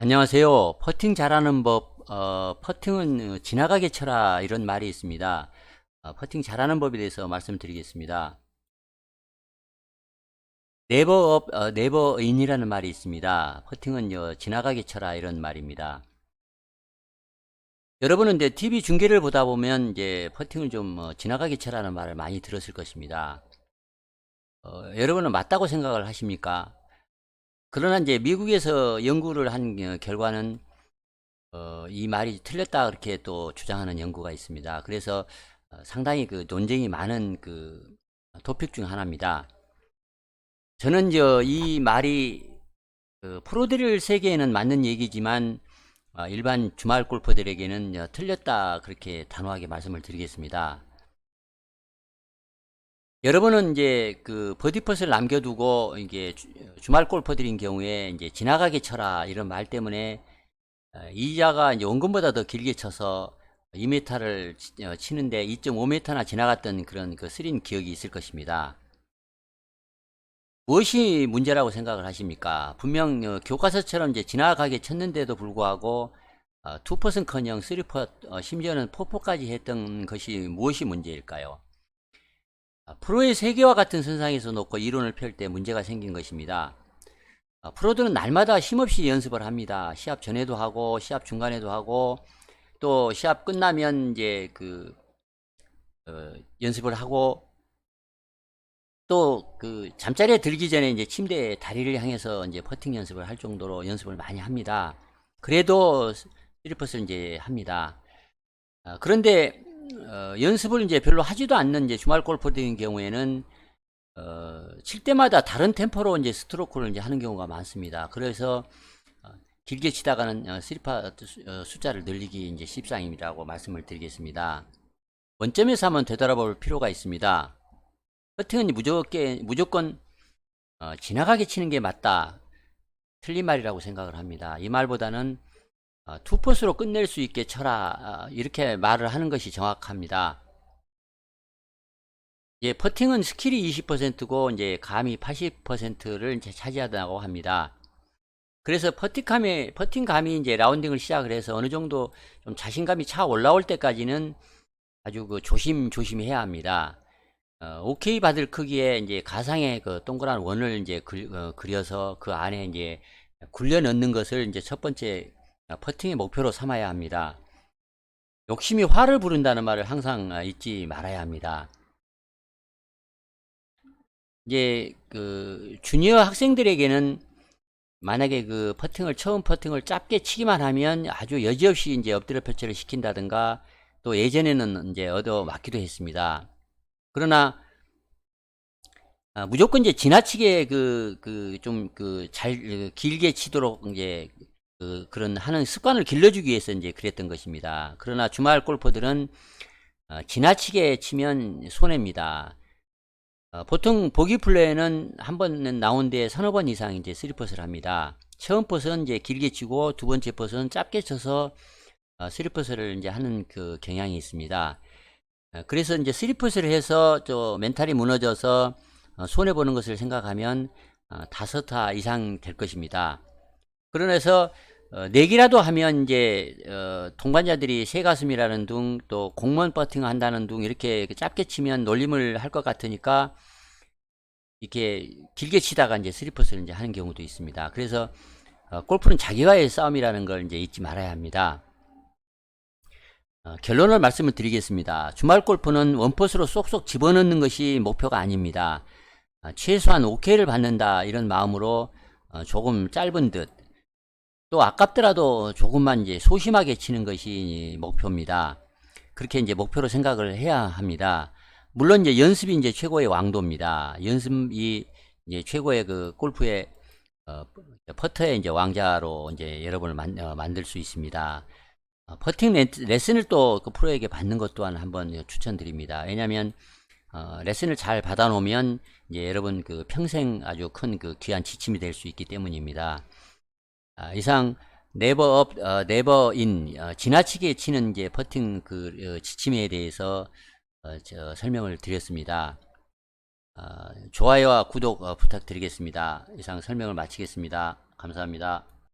안녕하세요. 퍼팅 잘하는 법, 어, 퍼팅은 어, 지나가게 쳐라 이런 말이 있습니다. 어, 퍼팅 잘하는 법에 대해서 말씀드리겠습니다. 네버 업, 어, 네버 인이라는 말이 있습니다. 퍼팅은 요, 지나가게 쳐라 이런 말입니다. 여러분은 이제 TV 중계를 보다 보면 이제 퍼팅을 좀 어, 지나가게 쳐라는 말을 많이 들었을 것입니다. 어, 여러분은 맞다고 생각을 하십니까? 그러나 이제 미국에서 연구를 한 어, 결과는 어, 이 말이 틀렸다 그렇게 또 주장하는 연구가 있습니다. 그래서 어, 상당히 그 논쟁이 많은 그 토픽 중 하나입니다. 저는 저이 말이 그 프로들 세계에는 맞는 얘기지만 어, 일반 주말 골퍼들에게는 어, 틀렸다 그렇게 단호하게 말씀을 드리겠습니다. 여러분은 이제 그 버디펫을 남겨두고 이게 주- 주말 골퍼들인 경우에 이제 지나가게 쳐라 이런 말 때문에 어, 이자가 이제 원금보다 더 길게 쳐서 2m를 치는데 2.5m나 지나갔던 그런 그 쓰린 기억이 있을 것입니다. 무엇이 문제라고 생각을 하십니까? 분명 어, 교과서처럼 이제 지나가게 쳤는데도 불구하고 어, 2%커녕 3%, 어, 심지어는 4%까지 했던 것이 무엇이 문제일까요? 아, 프로의 세계와 같은 선상에서 놓고 이론을 펼 때 문제가 생긴 것입니다. 아, 프로들은 날마다 쉼없이 연습을 합니다. 시합 전에도 하고, 시합 중간에도 하고, 또 시합 끝나면 이제 그, 어, 연습을 하고, 또 그 잠자리에 들기 전에 이제 침대에 다리를 향해서 이제 퍼팅 연습을 할 정도로 연습을 많이 합니다. 그래도 쓰리퍼스를 이제 합니다. 아, 그런데 어, 연습을 이제 별로 하지도 않는 이제 주말 골퍼들인 경우에는 어, 칠 때마다 다른 템포로 이제 스트로크를 이제 하는 경우가 많습니다. 그래서 어, 길게 치다가는 어, 스리파 어, 숫자를 늘리기 이제 십상임이라고 말씀을 드리겠습니다. 원점에서 한번 되돌아볼 필요가 있습니다. 퍼팅은 무조건 무조건 어, 지나가게 치는 게 맞다. 틀린 말이라고 생각을 합니다. 이 말보다는 어, 투포스로 끝낼 수 있게 쳐라 어, 이렇게 말을 하는 것이 정확합니다. 예, 퍼팅은 스킬이 20%고 이제 감이 80%를 이제 차지하다고 합니다. 그래서 퍼팅감에 퍼팅감이 이제 라운딩을 시작을 해서 어느 정도 좀 자신감이 차 올라올 때까지는 아주 그 조심 조심 해야 합니다. 어, 오케이 받을 크기에 이제 가상의 그 동그란 원을 이제 그, 어, 그려서 그 안에 이제 굴려 넣는 것을 이제 첫 번째 어, 퍼팅의 목표로 삼아야 합니다. 욕심이 화를 부른다는 말을 항상 어, 잊지 말아야 합니다. 이제 그 주니어 학생들에게는 만약에 그 퍼팅을 처음 퍼팅을 짧게 치기만 하면 아주 여지없이 이제 엎드려 펴치를 시킨다든가 또 예전에는 이제 얻어 맞기도 했습니다. 그러나 아, 무조건 이제 지나치게 그 그 좀그잘 길게 치도록 이제 그 그런 하는 습관을 길러주기 위해서 이제 그랬던 것입니다. 그러나 주말 골퍼들은 어, 지나치게 치면 손해입니다. 어, 보통 보기 플레이는 한 번은 나온 뒤에 서너 번 이상 이제 쓰리퍼스를 합니다. 처음 퍼스는 이제 길게 치고 두 번째 퍼스는 짧게 쳐서 어, 쓰리퍼스를 이제 하는 그 경향이 있습니다. 어, 그래서 이제 쓰리퍼스를 해서 저 멘탈이 무너져서 어, 손해 보는 것을 생각하면 어, 다섯 타 이상 될 것입니다. 그러면서 어, 내기라도 하면 이제 어, 동반자들이 새 가슴이라는 둥 또 공무원 버팅 한다는 둥 이렇게 짧게 치면 놀림을 할 것 같으니까 이렇게 길게 치다가 이제 쓰리퍼스를 이제 하는 경우도 있습니다. 그래서 어, 골프는 자기와의 싸움이라는 걸 이제 잊지 말아야 합니다. 어, 결론을 말씀을 드리겠습니다. 주말 골프는 원포스로 쏙쏙 집어넣는 것이 목표가 아닙니다. 아, 최소한 OK를 받는다 이런 마음으로 어, 조금 짧은 듯 또 아깝더라도 조금만 이제 소심하게 치는 것이 목표입니다. 그렇게 이제 목표로 생각을 해야 합니다. 물론 이제 연습이 이제 최고의 왕도입니다. 연습이 이제 최고의 그 골프의 어, 퍼터의 이제 왕자로 이제 여러분을 만, 어, 만들 수 있습니다. 어, 퍼팅 레, 레슨을 또 그 프로에게 받는 것 또한 한번 추천드립니다. 왜냐하면 어, 레슨을 잘 받아놓으면 이제 여러분 그 평생 아주 큰 그 귀한 지침이 될 수 있기 때문입니다. 아, 이상 네버 업, 어, 네버 인 어, 지나치게 치는 이제 퍼팅 그 어, 지침에 대해서 어, 저 설명을 드렸습니다. 어, 좋아요와 구독 어, 부탁드리겠습니다. 이상 설명을 마치겠습니다. 감사합니다.